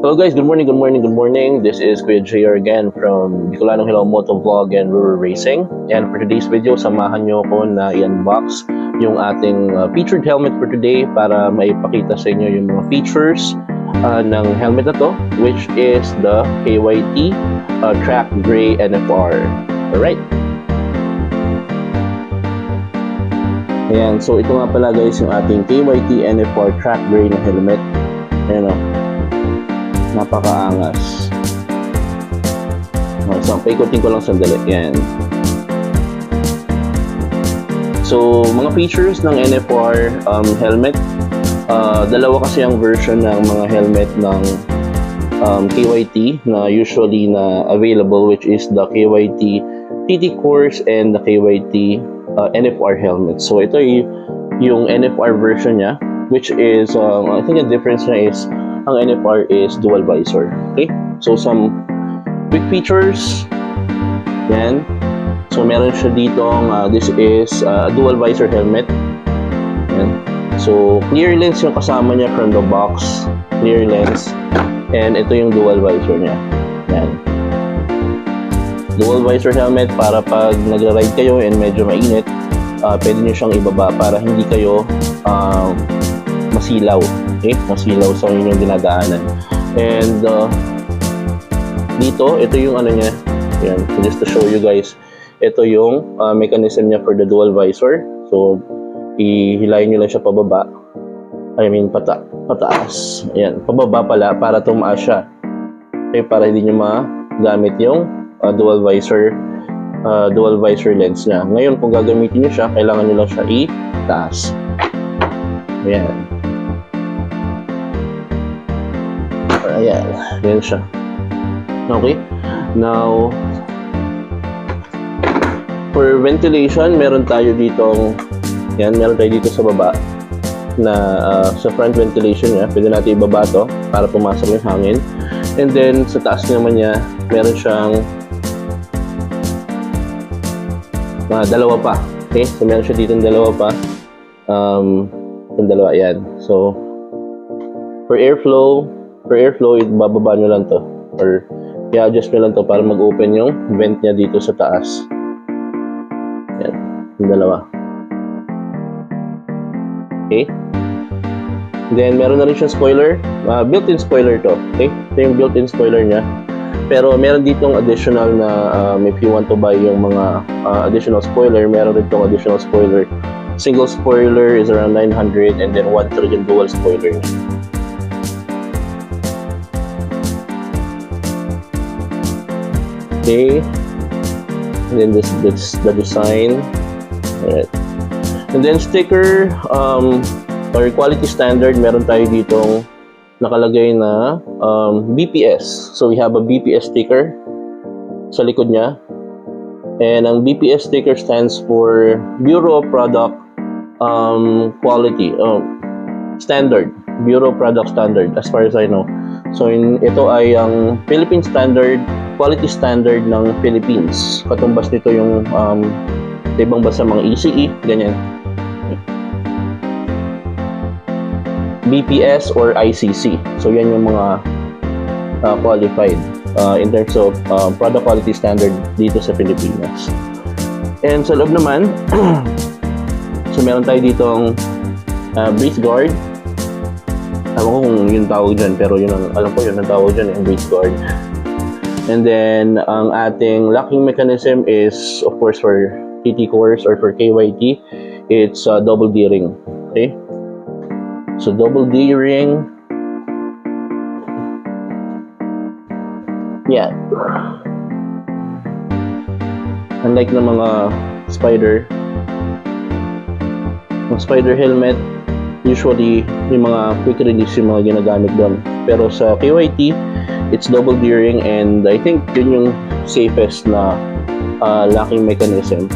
Hello guys, good morning, good morning, good morning. This is Kuya JR again from Bicolanong Hello Moto Vlog and Rural Racing. And for today's video, samahan nyo ako na i-unbox yung ating uh, featured helmet for today para maipakita sa inyo yung mga features uh, ng helmet na to, which is the KYT uh, Track Gray NFR. Alright. Ayan, so ito nga pala guys yung ating KYT NFR Track Gray na helmet. Ayan o. Napakaangas. Okay, so, paikutin ko lang sandali. Yan. So, mga features ng NFR um, helmet. Uh, dalawa kasi ang version ng mga helmet ng um, KYT na usually na available which is the KYT TT Course and the KYT uh, NFR helmet. So, ito yung NFR version niya which is, um, I think the difference niya is ang NFR is dual visor. Okay? So, some quick features. Yan. So, meron siya dito, uh, this is uh, a dual visor helmet. Yan. So, clear lens yung kasama niya from the box. Clear lens. And ito yung dual visor niya. Yan. Dual visor helmet para pag nagra-ride kayo and medyo mainit, uh, pwede nyo siyang ibaba para hindi kayo uh, masilaw. Okay? Masilaw sa inyong dinadaanan. And uh, dito, ito yung ano niya. Yan. So just to show you guys, ito yung uh, mechanism niya for the dual visor. So, ihilayin nyo lang siya pababa. I mean, pata pataas. Ayan, pababa pala para tumaas siya. Okay, para hindi nyo magamit yung uh, dual visor uh, dual visor lens niya. Ngayon, kung gagamitin nyo siya, kailangan nyo lang siya itaas. Ayan. Ayan. Ayan siya. Okay. Now, for ventilation, meron tayo ditong yan, meron tayo dito sa baba na uh, sa front ventilation niya, pwede natin ibaba to para pumasok yung hangin. And then, sa taas naman niya, meron siyang uh, dalawa pa. Okay? So, meron siya dito dalawa pa. Um, yung dalawa, yan. So, for airflow, for airflow, bababa nyo lang to. Or, i-adjust nyo lang to para mag-open yung vent niya dito sa taas. Yan. Yung dalawa. Okay? Then, meron na rin siyang spoiler. Uh, built-in spoiler to. Okay? Ito yung built-in spoiler niya. Pero meron ditong additional na um, if you want to buy yung mga uh, additional spoiler, meron rin itong additional spoiler. Single spoiler is around 900 and then 1 trillion dual spoiler. Okay. And then this, this the design. Alright. And then sticker, um, or quality standard, meron tayo ditong nakalagay na um, BPS. So we have a BPS sticker sa likod niya. And ang BPS sticker stands for Bureau Product um, Quality um, Standard. Bureau Product Standard as far as I know. So in, ito ay ang Philippine Standard, Quality Standard ng Philippines. Katumbas nito yung um, sa ibang bansa mga ECE, ganyan. BPS or ICC. So yan yung mga uh, qualified uh, in terms of uh, product quality standard dito sa Pilipinas. And sa loob naman, so meron tayo ditong uh, breeze guard. Alam ko kung yun tawag dyan, pero yun ang, alam ko yun ang tawag dyan, yung breeze guard. And then, ang ating locking mechanism is, of course, for TT course or for KYT, it's uh, double D ring. Okay? So double D ring. Yeah. Unlike ng mga spider, mga spider helmet, usually yung mga quick release yung mga ginagamit doon. Pero sa KYT, it's double D ring and I think yun yung safest na uh, locking mechanism.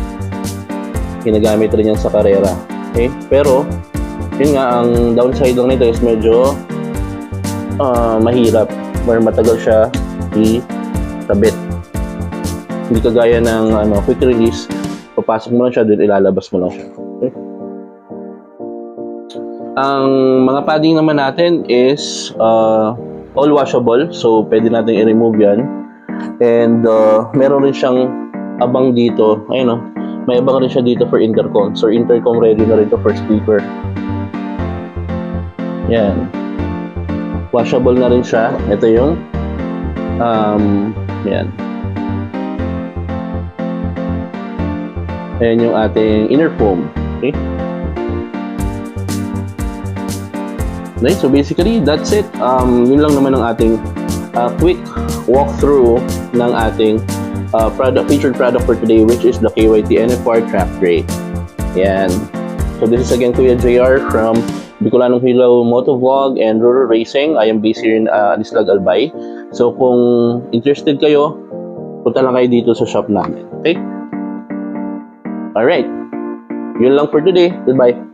Ginagamit rin yan sa karera. Okay? Pero, yun nga, ang downside lang nito is medyo uh, mahirap or matagal siya i-kabit. Hindi kagaya ng ano, quick release, papasok mo lang siya, then ilalabas mo lang siya. Okay? Ang mga padding naman natin is uh, all washable. So, pwede natin i-remove yan. And uh, meron rin siyang abang dito. Ayun o. May abang rin siya dito for intercom. So, intercom ready na rin to for speaker. Yan. Washable na rin siya. Ito yung um, yan. Ayan yung ating inner foam. Okay? Nice. So basically, that's it. Um, yun lang naman ang ating uh, quick walkthrough ng ating uh, product, featured product for today, which is the KYT NFR Trap Tray. Yan. So this is again Kuya JR from Bicolanong Hilo Motovlog and Rural Racing. I am based here in uh, Anislag, Albay. So kung interested kayo, punta lang kayo dito sa shop namin. Okay? Alright. Yun lang for today. Goodbye.